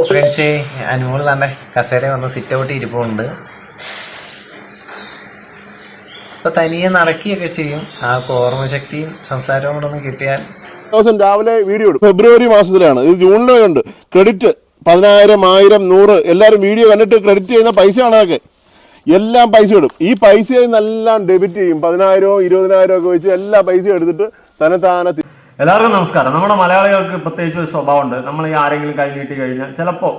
Friends Anumol തന്നെ കസേര വന്ന് സിറ്റ് ഔട്ട് ഇരിപ്പുണ്ട്. ഇപ്പൊ തനിയെ നടക്കുകയൊക്കെ ചെയ്യും. ആ ഓർമ്മശക്തിയും സംസാരവും കൂടെ ഒന്ന് കിട്ടിയാൽ. രാവിലെ വീഡിയോ ഇടും. ഫെബ്രുവരി മാസത്തിലാണ്. ഇത് ജൂണിലും ഉണ്ട്. ക്രെഡിറ്റ് പതിനായിരം ആയിരം നൂറ് എല്ലാവരും വീഡിയോ കണ്ടിട്ട് ക്രെഡിറ്റ് ചെയ്യുന്ന പൈസയാണ് അതൊക്കെ എല്ലാം പൈസ ഇടും. ഈ പൈസയിൽ നിന്നെല്ലാം ഡെബിറ്റ് ചെയ്യും. പതിനായിരവും ഇരുപതിനായിരവും ഒക്കെ വെച്ച് എല്ലാ പൈസയും എടുത്തിട്ട് തന്നെ താനെ എല്ലാവർക്കും നമസ്കാരം. നമ്മുടെ മലയാളികൾക്ക് പ്രത്യേകിച്ച് ഒരു സ്വഭാവമുണ്ട്. നമ്മൾ ഈ ആരെങ്കിലും കൈ നീട്ടി കഴിഞ്ഞാൽ ചിലപ്പോൾ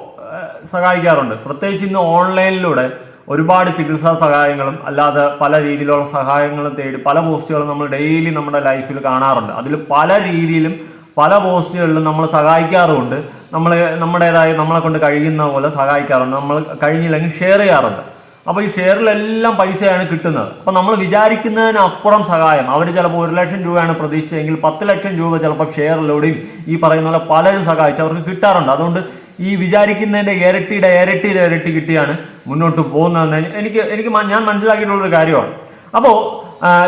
സഹായിക്കാറുണ്ട്. പ്രത്യേകിച്ച് ഇന്ന് ഓൺലൈനിലൂടെ ഒരുപാട് ചികിത്സാ സഹായങ്ങളും അല്ലാതെ പല രീതിയിലുള്ള സഹായങ്ങളും തേടി പല പോസ്റ്റുകളും നമ്മൾ ഡെയിലി നമ്മുടെ ലൈഫിൽ കാണാറുണ്ട്. അതിൽ പല രീതിയിലും പല പോസ്റ്റുകളിലും നമ്മൾ സഹായിക്കാറുമുണ്ട്. നമ്മൾ നമ്മുടേതായ നമ്മളെ കൊണ്ട് കഴിയുന്ന പോലെ സഹായിക്കാറുണ്ട്. നമ്മൾ കഴിഞ്ഞില്ലെങ്കിൽ ഷെയർ ചെയ്യാറുണ്ട്. അപ്പോൾ ഈ ഷെയറിലെല്ലാം പൈസയാണ് കിട്ടുന്നത്. അപ്പോൾ നമ്മൾ വിചാരിക്കുന്നതിനപ്പുറം സഹായം. അവർ ചിലപ്പോൾ ഒരു ലക്ഷം രൂപയാണ് പ്രതീക്ഷിച്ചതെങ്കിൽ പത്ത് ലക്ഷം രൂപ ചിലപ്പോൾ ഷെയറിലൂടെയും ഈ പറയുന്ന പോലെ പലരും സഹായിച്ച് അവർക്ക് കിട്ടാറുണ്ട്. അതുകൊണ്ട് ഈ വിചാരിക്കുന്നതിന്റെ ഇരട്ടിയുടെ ഇരട്ടിയുടെ ഇരട്ടി കിട്ടിയാണ് മുന്നോട്ട് പോകുന്നതെന്ന് എനിക്ക് എനിക്ക് ഞാൻ മനസ്സിലാക്കിയിട്ടുള്ളൊരു കാര്യമാണ്. അപ്പോൾ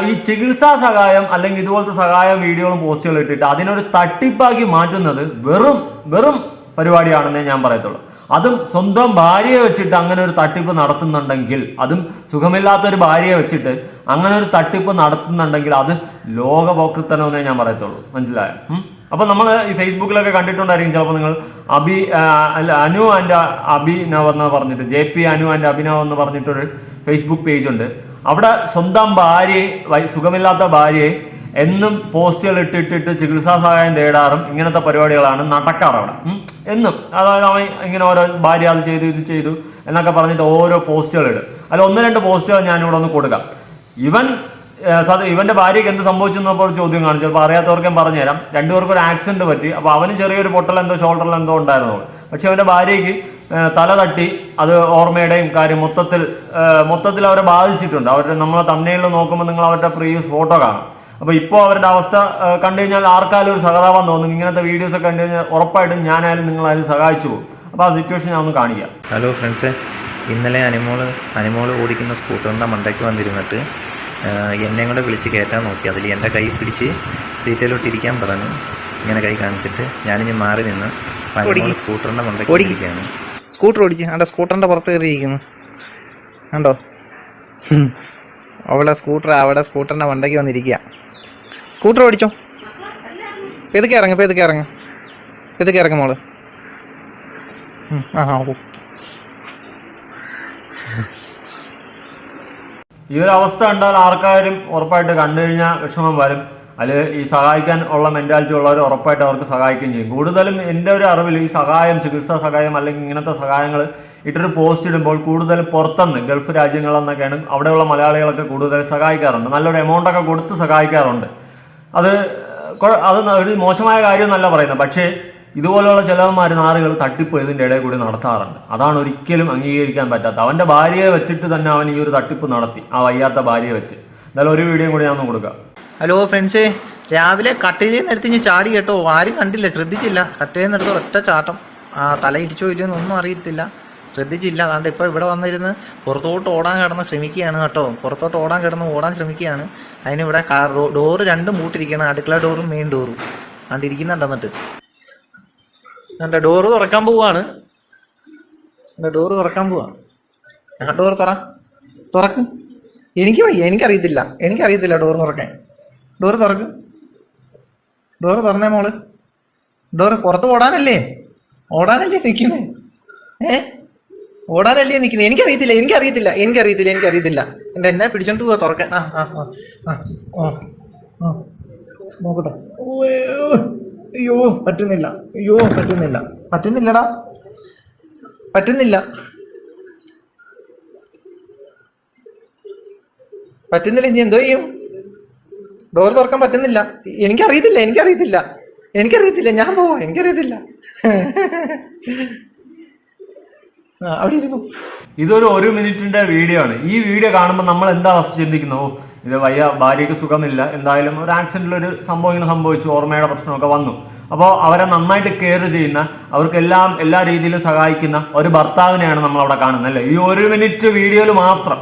ഈ ചികിത്സാ സഹായം അല്ലെങ്കിൽ ഇതുപോലത്തെ സഹായം വീഡിയോകളും പോസ്റ്റുകളും ഇട്ടിട്ട് അതിനൊരു തട്ടിപ്പാക്കി മാറ്റുന്നത് വെറും വെറും പരിപാടിയാണെന്നേ ഞാൻ പറയത്തുള്ളൂ. അതും സ്വന്തം ഭാര്യയെ വെച്ചിട്ട് അങ്ങനെ ഒരു തട്ടിപ്പ് നടത്തുന്നുണ്ടെങ്കിൽ അതും സുഖമില്ലാത്ത ഒരു ഭാര്യയെ വെച്ചിട്ട് അങ്ങനെ ഒരു തട്ടിപ്പ് നടത്തുന്നുണ്ടെങ്കിൽ അത് ലോകപോക്കൃത്തനമെന്നേ ഞാൻ പറയത്തുള്ളൂ മനസ്സിലായോ? അപ്പൊ നമ്മൾ ഈ ഫേസ്ബുക്കിലൊക്കെ കണ്ടിട്ടുണ്ടായിരിക്കും ചിലപ്പോൾ നിങ്ങൾ അഭി അല്ല അനു ആൻഡ് അഭിനവ് എന്ന് പറഞ്ഞിട്ട് J P Anu and Abhinav എന്ന് പറഞ്ഞിട്ടൊരു ഫേസ്ബുക്ക് പേജ് ഉണ്ട് അവിടെ സ്വന്തം ഭാര്യയെ സുഖമില്ലാത്ത ഭാര്യയെ എന്നും പോസ്റ്റുകൾ ഇട്ടിട്ടിട്ട് ചികിത്സാ സഹായം തേടാറും ഇങ്ങനത്തെ പരിപാടികളാണ് നടക്കാറ് അവിടെ. എന്നും. അതായത് അവൻ ഇങ്ങനെ ഓരോ ഭാര്യ അത് ചെയ്തു ഇത് ചെയ്തു എന്നൊക്കെ പറഞ്ഞിട്ട് ഓരോ പോസ്റ്റുകൾ ഇടും. അല്ല ഒന്ന് രണ്ട് പോസ്റ്റുകൾ ഞാൻ ഇവിടെ ഒന്ന് കൊടുക്കാം. ഇവൻ ഇവന്റെ ഭാര്യയ്ക്ക് എന്ത് സംഭവിച്ചെന്നപ്പോൾ ഒരു ചോദ്യം കാണും ചിലപ്പോൾ അറിയാത്തവർക്കും പറഞ്ഞുതരാം. രണ്ടുപേർക്കും ഒരു ആക്സിഡന്റ് പറ്റി. അപ്പോൾ അവന് ചെറിയൊരു പൊട്ടൽ എന്തോ ഷോൾഡറിൽ എന്തോ ഉണ്ടായിരുന്നു പക്ഷെ അവന്റെ ഭാര്യയ്ക്ക് തല തട്ടി അത് ഓർമ്മയുടെയും കാര്യം മൊത്തത്തിൽ മൊത്തത്തിൽ അവരെ ബാധിച്ചിട്ടുണ്ട്. അവരുടെ നമ്മളെ തമ്മയിൽ നോക്കുമ്പോൾ നിങ്ങൾ അവരുടെ പ്രീവിയസ് ഫോട്ടോ കാണാം. അപ്പൊ ഇപ്പോൾ അവരുടെ അവസ്ഥ കണ്ടു കഴിഞ്ഞാൽ ആർക്കാലും ഒരു സഹതാപം തോന്നും. ഇങ്ങനത്തെ വീഡിയോസ് ഒക്കെ കണ്ടു കഴിഞ്ഞാൽ ഉറപ്പായിട്ടും ഞാനായാലും നിങ്ങളായാലും സഹായിച്ചു പോകും. അപ്പോൾ ആ സിറ്റുവേഷൻ ഞാൻ ഒന്ന് കാണിക്കാം. ഹലോ ഫ്രണ്ട്സ് ഇന്നലെ അനിമോൾ അനിമോൾ ഓടിക്കുന്ന സ്കൂട്ടറിന്റെ മണ്ടയ്ക്ക് വന്നിരുന്നിട്ട് എന്നെ കൂടെ വിളിച്ച് കയറ്റാൻ നോക്കി. അതിൽ എന്റെ കൈ പിടിച്ച് സീറ്റിലോട്ട് ഇരിക്കാൻ പറഞ്ഞു. ഇങ്ങനെ കൈ കാണിച്ചിട്ട് ഞാനിഞ്ഞ് മാറി നിന്ന് അപ്പോൾ അനുമോൾ സ്കൂട്ടറിന്റെ മണ്ടയ്ക്ക് ഓടിക്കുകയാണ് സ്കൂട്ടർ ഓടിച്ച് അവിടെ സ്കൂട്ടറിന്റെ പുറത്ത് കയറിയിരിക്കുന്നു. കണ്ടോ. അവളെ സ്കൂട്ടർ അവിടെ സ്കൂട്ടറിന്റെ മണ്ടയ്ക്ക് വന്നിരിക്കുക. സ്കൂട്ടർ ഓടിച്ചോ. പെതുക്കെ ഇപ്പം ഇതൊക്കെ ഇറങ്ങ്. ഇതൊക്കെ ഇറങ്ങ് മോൾ. ആ ഓ. ഈ ഒരു അവസ്ഥ കണ്ടാൽ ആർക്കാരും ഉറപ്പായിട്ട് കണ്ടു കഴിഞ്ഞാൽ വിഷമം വരും. അതിൽ ഈ സഹായിക്കാൻ ഉള്ള മെന്റാലിറ്റി ഉള്ളവർ ഉറപ്പായിട്ട് അവർക്ക് സഹായിക്കുകയും ചെയ്യും. കൂടുതലും എന്റെ ഒരു അറിവിൽ ഈ സഹായം ചികിത്സാ സഹായം അല്ലെങ്കിൽ ഇങ്ങനത്തെ സഹായങ്ങൾ ഇട്ടൊരു പോസ്റ്റ് ഇടുമ്പോൾ കൂടുതലും പുറത്തുനിന്ന് ഗൾഫ് രാജ്യങ്ങളിൽ നിന്നൊക്കെയാണ് അവിടെയുള്ള മലയാളികളൊക്കെ കൂടുതൽ സഹായിക്കാറുണ്ട്. നല്ലൊരു എമൗണ്ട് ഒക്കെ കൊടുത്ത് സഹായിക്കാറുണ്ട്. അത് അത് ഒരു മോശമായ കാര്യമൊന്നല്ല പറയുന്നത്. പക്ഷേ ഇതുപോലെയുള്ള ചിലവന്മാർ നാറുകൾ തട്ടിപ്പ് ഇതിന്റെ ഇടയിൽ കൂടി നടത്താറുണ്ട്. അതാണ് ഒരിക്കലും അംഗീകരിക്കാൻ പറ്റാത്ത. അവന്റെ ഭാര്യയെ വെച്ചിട്ട് തന്നെ അവൻ ഈ ഒരു തട്ടിപ്പ് നടത്തി. ആ വയ്യാത്ത ഭാര്യയെ വെച്ച്. എന്തായാലും ഒരു വീഡിയോ കൂടി ഞാൻ കൊടുക്കാം. ഹലോ ഫ്രണ്ട്സ് രാവിലെ കട്ടിലിൽ നിന്ന് എടുത്ത് ഞാൻ ചാടി കേട്ടോ. ആരും കണ്ടില്ല ശ്രദ്ധിച്ചില്ല. കട്ടിലിൽ നിന്ന് ഒറ്റ ചാട്ടം. തല ഇടിച്ചോ ഇല്ലയോ എന്നൊന്നും അറിയത്തില്ല. ശ്രദ്ധിച്ചില്ല. അതുകൊണ്ട് ഇപ്പോൾ ഇവിടെ വന്നിരുന്ന് പുറത്തോട്ട് ഓടാൻ കിടന്ന് ശ്രമിക്കുകയാണ് കേട്ടോ. പുറത്തോട്ട് ഓടാൻ കിടന്ന് ഓടാൻ ശ്രമിക്കുകയാണ്. അതിന് ഇവിടെ ഡോറ് രണ്ടും പൂട്ടിരിക്കുകയാണ് അടുക്കള ഡോറും മെയിൻ ഡോറും. അതുകൊണ്ട് ഇരിക്കുന്നുണ്ട് എന്നിട്ട്. ഡോറ് തുറക്കാൻ പോവാണ്. ഡോറ് തുറക്കാൻ പോവാ. ആ ഡോറ് തുറ തുറക്ക്. എനിക്ക് വയ്യ. എനിക്കറിയത്തില്ല. എനിക്കറിയത്തില്ല ഡോർ തുറക്കാൻ. ഡോറ് തുറക്ക്. ഡോറ് തുറന്നേ മോൾ. ഡോറ് പുറത്ത് ഓടാനല്ലേ? ഓടാനല്ലേ നിൽക്കുന്നേ? ഏ? ഓടാനല്ലേ നിൽക്കുന്നത്? എനിക്കറിയത്തില്ല എനിക്കറിയത്തില്ല എനിക്കറിയത്തില്ല എനിക്കറിയത്തില്ല. എന്റെ എന്നെ പിടിച്ചോണ്ട് പോവാ തുറക്കാൻ. ആ ആ ആ ആ നോക്കട്ടെ. അയ്യോ പറ്റുന്നില്ല. അയ്യോ പറ്റുന്നില്ല. പറ്റുന്നില്ലടാ. പറ്റുന്നില്ല. പറ്റുന്നില്ല ഇനി എന്തോ ചെയ്യും? ഡോർ തുറക്കാൻ പറ്റുന്നില്ല. എനിക്കറിയത്തില്ല എനിക്കറിയത്തില്ല. എനിക്കറിയത്തില്ല ഞാൻ പോവാ എനിക്കറിയത്തില്ല. അവിടെ ഇരുന്നു. ഇതൊരു ഒരു മിനിറ്റിന്റെ വീഡിയോ ആണ്. ഈ വീഡിയോ കാണുമ്പോൾ നമ്മൾ എന്താ ചിന്തിക്കുന്നു ഓ ഇത് വയ്യ ഭാര്യയ്ക്ക് സുഖമില്ല. എന്തായാലും ഒരു ആക്സിഡന്റിൽ ഒരു സംഭവം ഇങ്ങനെ സംഭവിച്ചു ഓർമ്മയുടെ പ്രശ്നമൊക്കെ വന്നു. അപ്പോൾ അവരെ നന്നായിട്ട് കെയർ ചെയ്യുന്ന അവർക്കെല്ലാം എല്ലാ രീതിയിലും സഹായിക്കുന്ന ഒരു ഭർത്താവിനെയാണ് നമ്മൾ അവിടെ കാണുന്നത് അല്ലേ? ഈ ഒരു മിനിറ്റ് വീഡിയോയിൽ മാത്രം.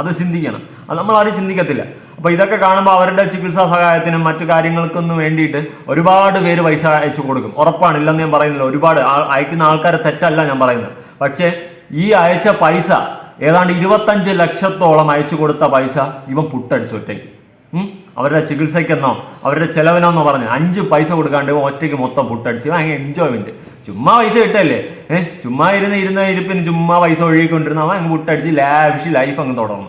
അത് ചിന്തിക്കണം. അത് നമ്മൾ ആരും ചിന്തിക്കത്തില്ല. അപ്പോൾ ഇതൊക്കെ കാണുമ്പോൾ അവരുടെ ചികിത്സാ സഹായത്തിനും മറ്റു കാര്യങ്ങൾക്കൊന്നും വേണ്ടിയിട്ട് ഒരുപാട് പേര് പൈസ അയച്ചു കൊടുക്കും. ഉറപ്പാണ് ഇല്ലെന്ന് ഞാൻ പറയുന്നില്ല. ഒരുപാട് അയക്കുന്ന ആൾക്കാരെ തെറ്റല്ല ഞാൻ പറയുന്നത്. പക്ഷേ ഈ അയച്ച പൈസ ഏതാണ്ട് ഇരുപത്തഞ്ച് ലക്ഷത്തോളം അയച്ചു കൊടുത്ത പൈസ ഇവൻ പുട്ടടിച്ചു ഒറ്റയ്ക്ക്. അവരുടെ ചികിത്സയ്ക്കെന്നോ അവരുടെ ചെലവിനെന്നോ പറഞ്ഞ് അഞ്ച് പൈസ കൊടുക്കാണ്ട് ഒറ്റയ്ക്ക് മൊത്തം പുട്ടടിച്ച്. ഭയങ്കര എൻജോയ്മെന്റ് ചുമ്മാ പൈസ കിട്ടല്ലേ? ഏഹ് ചുമ്മാ ഇരുന്ന് ഇരുന്ന ഇരിപ്പിന് ചുമ്മാ പൈസ ഒഴുകിക്കൊണ്ടിരുന്ന അവൻ അങ്ങ് പുട്ടടിച്ച് ലാവിഷ് ലൈഫ് അങ്ങ് തുടർന്നു.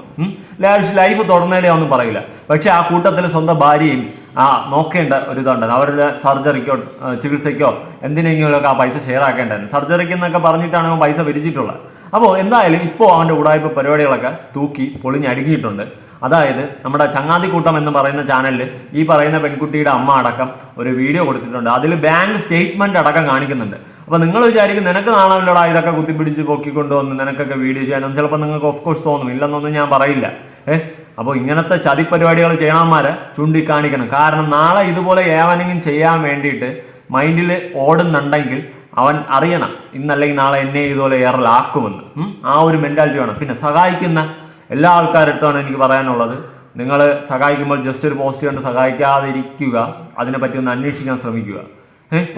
ലാവിഷ് ലൈഫ് തുടർന്നേലേ ഒന്നും പറയില്ല. പക്ഷെ ആ കൂട്ടത്തിൽ സ്വന്തം ഭാര്യയും ആ നോക്കേണ്ട ഒരു ഇതുണ്ട് അവരുടെ സർജറിക്കോ ചികിത്സയ്ക്കോ എന്തിനെങ്കിലുമൊക്കെ ആ പൈസ ഷെയർ ആക്കേണ്ടായിരുന്നു സർജറിക്ക് എന്നൊക്കെ പറഞ്ഞിട്ടാണ് പൈസ പിരിച്ചിട്ടുള്ളത്. അപ്പോൾ എന്തായാലും ഇപ്പോൾ അവന്റെ ഉടായ്പ പരിപാടികളൊക്കെ തൂക്കി പൊളിഞ്ഞടുങ്ങിയിട്ടുണ്ട് അതായത് നമ്മുടെ ചങ്ങാതി കൂട്ടം എന്ന് പറയുന്ന ചാനലിൽ ഈ പറയുന്ന പെൺകുട്ടിയുടെ അമ്മ അടക്കം ഒരു വീഡിയോ കൊടുത്തിട്ടുണ്ട്. അതിൽ ബാങ്ക് സ്റ്റേറ്റ്മെന്റ് അടക്കം കാണിക്കുന്നുണ്ട്. അപ്പൊ നിങ്ങൾ വിചാരിക്കും നിനക്ക് നാണമില്ലടാ ഇതൊക്കെ കുത്തിപ്പിടിച്ച് പൊക്കിക്കൊണ്ടുവന്ന് നിനക്കൊക്കെ വീഡിയോ ചെയ്യാനും ചിലപ്പോൾ നിങ്ങൾക്ക് ഓഫ് കോഴ്സ് തോന്നും. ഇല്ലെന്നൊന്നും ഞാൻ പറയില്ല. ഏഹ് അപ്പോൾ ഇങ്ങനത്തെ ചതിപ്പരിപാടികൾ ചെയ്യണന്മാർ ചൂണ്ടിക്കാണിക്കണം. കാരണം നാളെ ഇതുപോലെ ഏവനെങ്കിലും ചെയ്യാൻ വേണ്ടിയിട്ട് മൈൻഡിൽ ഓടുന്നുണ്ടെങ്കിൽ അവൻ അറിയണം. ഇന്നല്ലെങ്കിൽ നാളെ എന്നെ ഇതുപോലെ ഏറലാക്കുമെന്ന്? ആ ഒരു മെന്റാലിറ്റി വേണം. പിന്നെ സഹായിക്കുന്ന എല്ലാ ആൾക്കാരടുത്താണ് എനിക്ക് പറയാനുള്ളത്. നിങ്ങൾ സഹായിക്കുമ്പോൾ ജസ്റ്റ് ഒരു പോസ്റ്റ് കണ്ട് സഹായിക്കാതിരിക്കുക. അതിനെപ്പറ്റി ഒന്ന് അന്വേഷിക്കാൻ ശ്രമിക്കുക.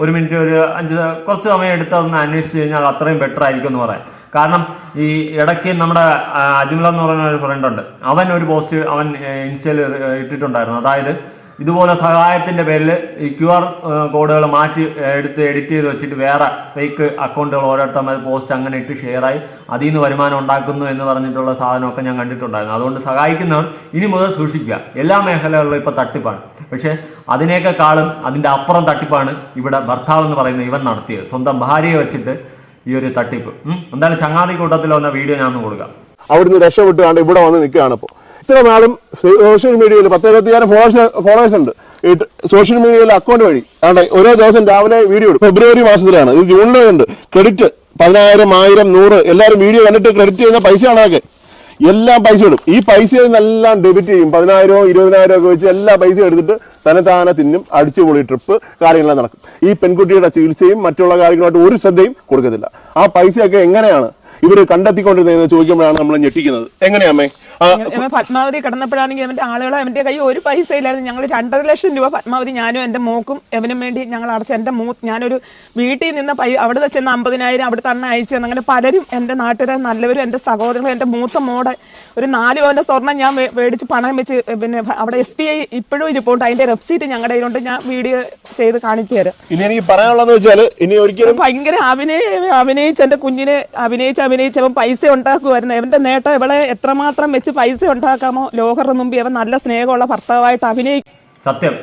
ഒരു മിനിറ്റ് ഒരു അഞ്ച് കുറച്ച് സമയം എടുത്ത് അതൊന്ന് അന്വേഷിച്ച് കഴിഞ്ഞാൽ അത്രയും ബെറ്റർ ആയിരിക്കും എന്ന് പറയാം. കാരണം ഈ ഇടയ്ക്ക് നമ്മുടെ അജ്മൽ എന്ന് പറയുന്ന ഒരു ഫ്രണ്ട് ഉണ്ട്. അവൻ ഒരു പോസ്റ്റ് അവൻ ഇൻസ്റ്റയിൽ ഇട്ടിട്ടുണ്ടായിരുന്നു. അതായത് ഇതുപോലെ സഹായത്തിന്റെ പേരിൽ ഈ ക്യു ആർ കോഡുകൾ മാറ്റി എടുത്ത് എഡിറ്റ് ചെയ്ത് വെച്ചിട്ട് വേറെ ഫേക്ക് അക്കൗണ്ടുകൾ ഓരോരുത്തർ പോസ്റ്റ് അങ്ങനെ ഇട്ട് ഷെയറായി അതിൽ നിന്ന് വരുമാനം ഉണ്ടാക്കുന്നു എന്ന് പറഞ്ഞിട്ടുള്ള സാധനമൊക്കെ ഞാൻ കണ്ടിട്ടുണ്ടായിരുന്നു. അതുകൊണ്ട് സഹായിക്കുന്നവർ ഇനി മുതൽ സൂക്ഷിക്കുക. എല്ലാ മേഖലകളിലും ഇപ്പോൾ തട്ടിപ്പാണ്. പക്ഷേ അതിനേക്കാളും അതിന്റെ അപ്പുറം തട്ടിപ്പാണ് ഇവിടെ ഭർത്താവ് എന്ന് പറയുന്ന ഇവൻ നടത്തിയത്. സ്വന്തം ഭാര്യയെ വെച്ചിട്ട് ഈ ഒരു തട്ടിപ്പ്. എന്തായാലും ചങ്ങാതി കൂട്ടത്തിൽ വന്ന വീഡിയോ ഞാൻ കൊടുക്കാം. അവിടുന്ന് രക്ഷപ്പെട്ടുകൊണ്ട് ഇവിടെ വന്ന് നിൽക്കുകയാണ് ഇപ്പോൾ ഇത്ര നാളും സോഷ്യൽ മീഡിയയിൽ പത്തിരുപത്തിയായിരം ഫോളോവേഴ്സ് ഫോളോവേഴ്സ് ഉണ്ട്. ഈ സോഷ്യൽ മീഡിയയിൽ അക്കൗണ്ട് വഴി. ആണ്ടെ ഓരോ ദിവസം രാവിലെ വീഡിയോ ഇടും. ഫെബ്രുവരി മാസത്തിലാണ്. ഇത് ജൂണിലേ ഉണ്ട് ക്രെഡിറ്റ് പതിനായിരം ആയിരം നൂറ്. എല്ലാവരും വീഡിയോ കണ്ടിട്ട് ക്രെഡിറ്റ് ചെയ്യുന്ന പൈസയാണ് അതൊക്കെ. എല്ലാം പൈസ ഇടും ഈ പൈസ എല്ലാം ഡെബിറ്റ് ചെയ്യും. പതിനായിരമോ ഇരുപതിനായിരവും ഒക്കെ വെച്ച് എല്ലാ പൈസ എടുത്തിട്ട് തന്നെ താനെ തിന്നും അടിച്ചുപൊളി ട്രിപ്പ് കാര്യങ്ങളെല്ലാം നടക്കും. ഈ പെൺകുട്ടിയുടെ ചികിത്സയും മറ്റുള്ള കാര്യങ്ങളായിട്ട് ഒരു ശ്രദ്ധയും കൊടുക്കത്തില്ല. ആ പൈസയൊക്കെ എങ്ങനെയാണ് ഇവർ കണ്ടെത്തിക്കൊണ്ടിരുന്നതെന്ന് ചോദിക്കുമ്പോഴാണ് നമ്മൾ ഞെട്ടിക്കുന്നത്. എങ്ങനെയാമേ ഇവൻ പത്മാവതി കിടന്നപ്പോഴാണെങ്കിൽ അവന്റെ ആളുകളെ അവന്റെ കൈ ഒരു പൈസ ഇല്ലായിരുന്നു. ഞങ്ങൾ രണ്ടര ലക്ഷം രൂപ പത്മാവതി ഞാനും എന്റെ മോക്കും എവനും വേണ്ടി ഞങ്ങൾ അടച്ച എന്റെ മൂ ഞാനൊരു വീട്ടിൽ നിന്ന് പൈ അവിടെ ചെന്ന് അമ്പതിനായിരം അവിടെ തന്നെ അയച്ചു അങ്ങനെ പലരും എന്റെ നാട്ടുകാരെ നല്ലവരും എന്റെ സഹോദരങ്ങളും എന്റെ മൂത്ത മോടെ ഒരു നാല് പവന്റെ സ്വർണം ഞാൻ മേടിച്ച് പണം വെച്ച് പിന്നെ അവിടെ എസ് ബി ഐ ഇപ്പോഴും ഇരിപ്പുണ്ട്. അതിന്റെ വെബ്സൈറ്റ് ഞങ്ങളുടെ കയ്യിലുണ്ട്. ഞാൻ വീഡിയോ ചെയ്ത് കാണിച്ചു തരാം. ഇനി എനിക്ക് പറയാനുള്ളതെന്ന് വെച്ചാൽ ഇനി ഒരിക്കലും ഭയങ്കര അഭിനയ അഭിനയിച്ച എന്റെ കുഞ്ഞിനെ അഭിനയിച്ച് അഭിനയിച്ച് അവൻ പൈസ ഉണ്ടാക്കുമായിരുന്നു എന്റെ നേട്ടം ഇവളെ എത്രമാത്രം വെച്ച് പൈസ ഉണ്ടാക്കാമോ? ലോകരുടെ മുമ്പ് അവൻ നല്ല സ്നേഹമുള്ള ഭർത്താവായിട്ട് അഭിനയിക്കും സത്യം.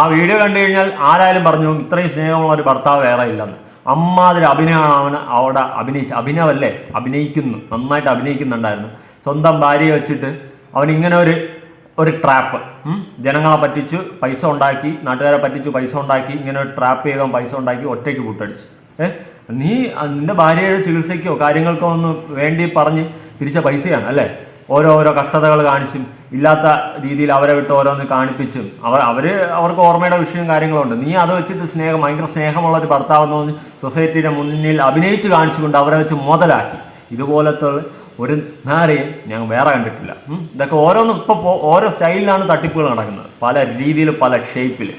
ആ വീഡിയോ കണ്ടു കഴിഞ്ഞാൽ ആരായാലും പറഞ്ഞു ഇത്രയും സ്നേഹമുള്ള ഒരു ഭർത്താവ് വേറെ ഇല്ലെന്ന്. അമ്മാതിരി അഭിനയമാണ് അവിടെ അഭിനയിച്ച് അഭിനവല്ലേ അഭിനയിക്കുന്നു. നന്നായിട്ട് അഭിനയിക്കുന്നുണ്ടായിരുന്നു. സ്വന്തം ഭാര്യയെ വെച്ചിട്ട് അവൻ ഇങ്ങനെ ഒരു ഒരു ട്രാപ്പ് ജനങ്ങളെ പറ്റിച്ച് പൈസ ഉണ്ടാക്കി നാട്ടുകാരെ പറ്റിച്ച് പൈസ ഉണ്ടാക്കി ഇങ്ങനെ ഒരു ട്രാപ്പ് ചെയ്തവൻ പൈസ ഉണ്ടാക്കി ഒറ്റയ്ക്ക് കൂട്ടടിച്ച് ഏഹ് നീ നിന്റെ ഭാര്യയുടെ ചികിത്സയ്ക്കോ കാര്യങ്ങൾക്കോ ഒന്ന് വേണ്ടി പറഞ്ഞ് തിരിച്ച പൈസയാണ് അല്ലേ? ഓരോ ഓരോ കഷ്ടതകൾ കാണിച്ചും ഇല്ലാത്ത രീതിയിൽ അവരെ വിട്ട് ഓരോന്ന് കാണിപ്പിച്ചും. അവർ അവർ അവർക്ക് ഓർമ്മയുടെ വിഷയവും കാര്യങ്ങളുണ്ട് നീ അത് വെച്ചിട്ട് സ്നേഹം ഭയങ്കര സ്നേഹമുള്ള ഒരു ഭർത്താവെന്ന് പറഞ്ഞ് സൊസൈറ്റിയുടെ മുന്നിൽ അഭിനയിച്ച് കാണിച്ചുകൊണ്ട് അവരെ വെച്ച് മുതലാക്കി. ഇതുപോലത്തെ ഒരു നാരയും ഞാൻ വേറെ കണ്ടിട്ടില്ല. ഇതൊക്കെ ഓരോന്നും ഇപ്പോൾ ഓരോ സ്റ്റൈലിലാണ് തട്ടിപ്പുകൾ നടക്കുന്നത്. പല രീതിയിൽ പല ഷേപ്പിൽ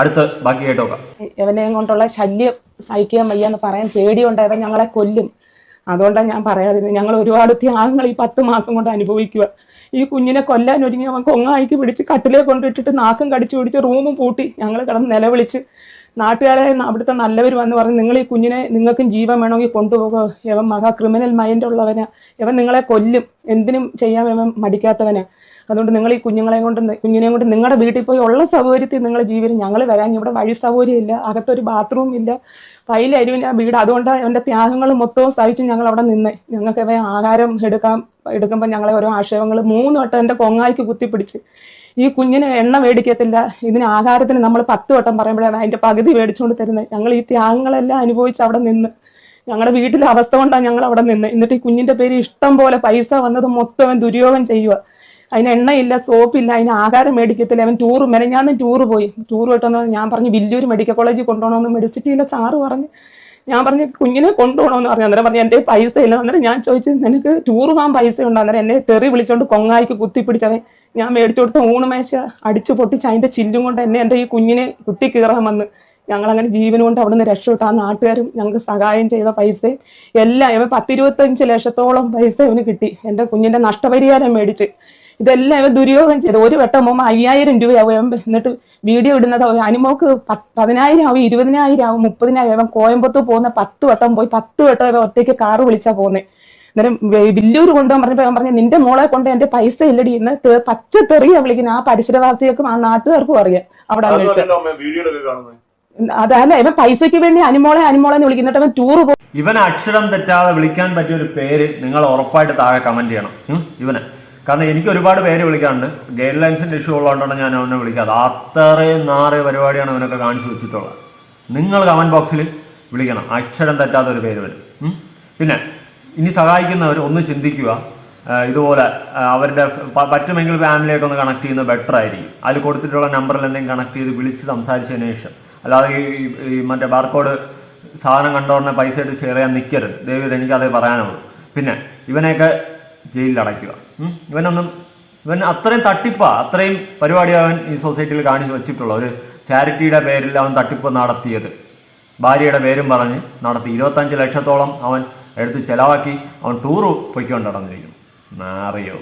അടുത്ത് ബാക്കി കേട്ടോക്കാം. ഇവനെയും കൊണ്ടുള്ള ശല്യം സഹിക്കാൻ വയ്യാന്ന് പറയാൻ പേടിയുണ്ടായവൻ ഞങ്ങളെ കൊല്ലും. അതുകൊണ്ടാണ് ഞാൻ പറയാതിരുന്നത്. ഞങ്ങൾ ഒരുപാട് ത്യാഗങ്ങൾ ഈ പത്ത് മാസം കൊണ്ട് അനുഭവിക്കുക. ഈ കുഞ്ഞിനെ കൊല്ലാൻ ഒരുങ്ങി അവൻ കൊങ്ങായിക്ക് പിടിച്ച് കട്ടിലേ കൊണ്ടിട്ടിട്ട് നാക്കും കടിച്ചു പിടിച്ച് റൂമും പൂട്ടി. ഞങ്ങൾ കിടന്ന് നിലവിളിച്ച്. നാട്ടുകാരെ അവിടുത്തെ നല്ലവർ വന്ന് പറഞ്ഞു നിങ്ങൾ ഈ കുഞ്ഞിനെ നിങ്ങൾക്കും ജീവൻ വേണമെങ്കിൽ കൊണ്ടുപോകുക ഇവൻ മഹാ ക്രിമിനൽ മൈൻഡ് ഉള്ളവനാ. ഇവൻ നിങ്ങളെ കൊല്ലും. എന്തിനും ചെയ്യാൻ ഇവൻ മടിക്കാത്തവനാ. അതുകൊണ്ട് നിങ്ങൾ ഈ കുഞ്ഞുങ്ങളെ കൊണ്ട് കുഞ്ഞിനെ കുഞ്ഞിനെയും കൊണ്ട് നിങ്ങളുടെ വീട്ടിൽ പോയി ഉള്ള സൗകര്യത്തിൽ നിങ്ങൾ ജീവിതം ഞങ്ങൾ വരാൻ ഇവിടെ വഴി സൗകര്യമില്ല അകത്തൊരു ബാത്റൂം ഇല്ല. പൈലരുവിന് ആ വീട് അതുകൊണ്ട് അവന്റെ ത്യാഗങ്ങൾ മൊത്തവും സഹിച്ച് ഞങ്ങൾ അവിടെ നിന്ന്. ഞങ്ങൾക്ക് അവയെ ആഹാരം എടുക്കാൻ എടുക്കുമ്പോൾ ഞങ്ങളെ ഓരോ ആക്ഷേപങ്ങൾ മൂന്ന് വട്ടം എന്റെ കൊങ്ങായിക്ക് കുത്തിപ്പിടിച്ച്. ഈ കുഞ്ഞിന് എണ്ണ മേടിക്കത്തില്ല ഇതിന് ആഹാരത്തിന് നമ്മൾ പത്ത് വട്ടം പറയുമ്പോഴാണ് അതിന്റെ പകുതി മേടിച്ചുകൊണ്ട് തരുന്നത് ഞങ്ങൾ ഈ ത്യാഗങ്ങളെല്ലാം അനുഭവിച്ച് അവിടെ നിന്ന്. ഞങ്ങളുടെ വീട്ടിലെ അവസ്ഥ കൊണ്ടാണ് ഞങ്ങൾ അവിടെ നിന്ന്. എന്നിട്ട് ഈ കുഞ്ഞിന്റെ പേര് ഇഷ്ടം പോലെ പൈസ വന്നത് മൊത്തം ദുര്യോഗം ചെയ്യുക അതിന് എണ്ണയില്ല സോപ്പില്ല അതിന് ആഹാരം മേടിക്കത്തില്ല. അവൻ ടൂർ മെനഞ്ഞാന്ന് ടൂർ പോയി. ടൂർ പോയിട്ടെന്ന് ഞാൻ പറഞ്ഞു വില്ലൂർ മെഡിക്കൽ കോളേജിൽ കൊണ്ടുപോകണമെന്ന് മെഡിസിറ്റിയിലെ സാറ് പറഞ്ഞു. ഞാൻ പറഞ്ഞു കുഞ്ഞിനെ കൊണ്ടുപോകണമെന്ന് പറഞ്ഞു. അന്നേരം പറഞ്ഞു എന്റെ പൈസ ഇല്ല. അന്നേരം ഞാൻ ചോദിച്ചു നിനക്ക് ടൂർ പോകാൻ പൈസ ഉണ്ടോ? അന്നേരം എന്നെ തെറി വിളിച്ചോണ്ട് കൊങ്ങായിക്ക് കുത്തിപ്പിടിച്ചവൻ. ഞാൻ മേടിച്ചു കൊടുത്ത ഊണുമേശ അടിച്ചു പൊട്ടിച്ച് അതിന്റെ ചില്ലും കൊണ്ട് എന്നെ എന്റെ ഈ കുഞ്ഞിനെ കുത്തി കീറാൻ വന്ന്. ഞങ്ങളങ്ങനെ ജീവൻ കൊണ്ട് അവിടുന്ന് രക്ഷപ്പെട്ടു. ആ നാട്ടുകാരും ഞങ്ങൾക്ക് സഹായം ചെയ്ത പൈസ എല്ലാം ഇവ പത്തിരുപത്തഞ്ച് ലക്ഷത്തോളം പൈസ ഇവന് കിട്ടി. എന്റെ കുഞ്ഞിന്റെ നഷ്ടപരിഹാരം മേടിച്ച്. ഇതെല്ലാം ഇവ ദുര്യോഗം ചെയ്ത്. ഒരു വട്ടം പോകുമ്പോൾ അയ്യായിരം രൂപയാവും എന്നിട്ട് വീഡിയോ ഇടുന്നത്. അനുമോക്ക് പതിനായിരം ആവും ഇരുപതിനായിരം ആവും മുപ്പതിനായിരം ആവും. കോയമ്പത്തൂർ പോകുന്ന പത്ത് വട്ടം പോയി പത്ത് വട്ടം ഇവ ഒറ്റയ്ക്ക് കാറ് വിളിച്ചാ പോകുന്നത് അന്നേരം വില്ലൂർ വില്ലൂര് കൊണ്ടുപോകാൻ പറഞ്ഞപ്പോൾ ഞാൻ പറഞ്ഞു നിന്റെ മോളെ കൊണ്ട് എന്റെ പൈസ ഇല്ലടി. എന്ന് പച്ച തെറിയാ വിളിക്കുന്നത്. ആ പരിസരവാസികൾക്കും ആ നാട്ടുകാർക്കും അറിയാം. അവിടെ അതല്ല ഇവൻ പൈസയ്ക്ക് വേണ്ടി അനുമോളെ അനുമോളെ എന്ന് വിളിക്കുന്നിട്ട് അവൻ ടൂർ പോകും ഇവൻ അക്ഷരം തെറ്റാതെ വിളിക്കാൻ പറ്റിയ ഒരു പേര് നിങ്ങൾ ഉറപ്പായിട്ട് താഴെ കമന്റ് ചെയ്യണം. ഇവന്. കാരണം എനിക്ക് ഒരുപാട് പേര് വിളിക്കാറുണ്ട്. ഗൈഡ് ലൈൻസിന്റെ ഇഷ്യൂ ഉള്ളതുകൊണ്ടാണ് ഞാൻ അവനെ വിളിക്കാതെ അത്രയും നാറ് പരിപാടിയാണ് അവനൊക്കെ കാണിച്ചു വെച്ചിട്ടുള്ളത്. നിങ്ങൾ കമന്റ് ബോക്സിൽ വിളിക്കണം. അക്ഷരം തെറ്റാത്ത ഒരു പേര് വരും. പിന്നെ ഇനി സഹായിക്കുന്നവർ ഒന്ന് ചിന്തിക്കുക. ഇതുപോലെ അവരുടെ പറ്റുമെങ്കിൽ ഫാമിലിയൊക്കെ ഒന്ന് കണക്ട് ചെയ്യുന്നത് ബെറ്റർ ആയിരിക്കും. അതിൽ കൊടുത്തിട്ടുള്ള നമ്പറിൽ എന്തെങ്കിലും കണക്ട് ചെയ്ത് വിളിച്ച് സംസാരിച്ചതിന് ശേഷം. അല്ലാതെ ഈ മറ്റേ ബാർക്കോഡ് സാധനം കണ്ട പൈസ ആയിട്ട് ഷെയർ ചെയ്യാൻ നിൽക്കരുത് ദൈവം എനിക്കതേ പറയാനുള്ളൂ. പിന്നെ ഇവനെയൊക്കെ ഉം? ഇവനൊന്നും ഇവൻ അത്രയും തട്ടിപ്പാ അത്രയും പരിപാടി അവൻ ഈ സൊസൈറ്റിയിൽ കാണിച്ചു വെച്ചിട്ടുള്ള ഒരു ചാരിറ്റിയുടെ പേരിൽ അവൻ തട്ടിപ്പ് നടത്തിയത്. ഭാര്യയുടെ പേരും പറഞ്ഞ് നടത്തി. ഇരുപത്തഞ്ച് ലക്ഷത്തോളം അവൻ എടുത്ത് ചെലവാക്കി അവൻ ടൂറ് പൊയ്ക്കൊണ്ട് നടന്നിരിക്കുന്നു മാറിയോ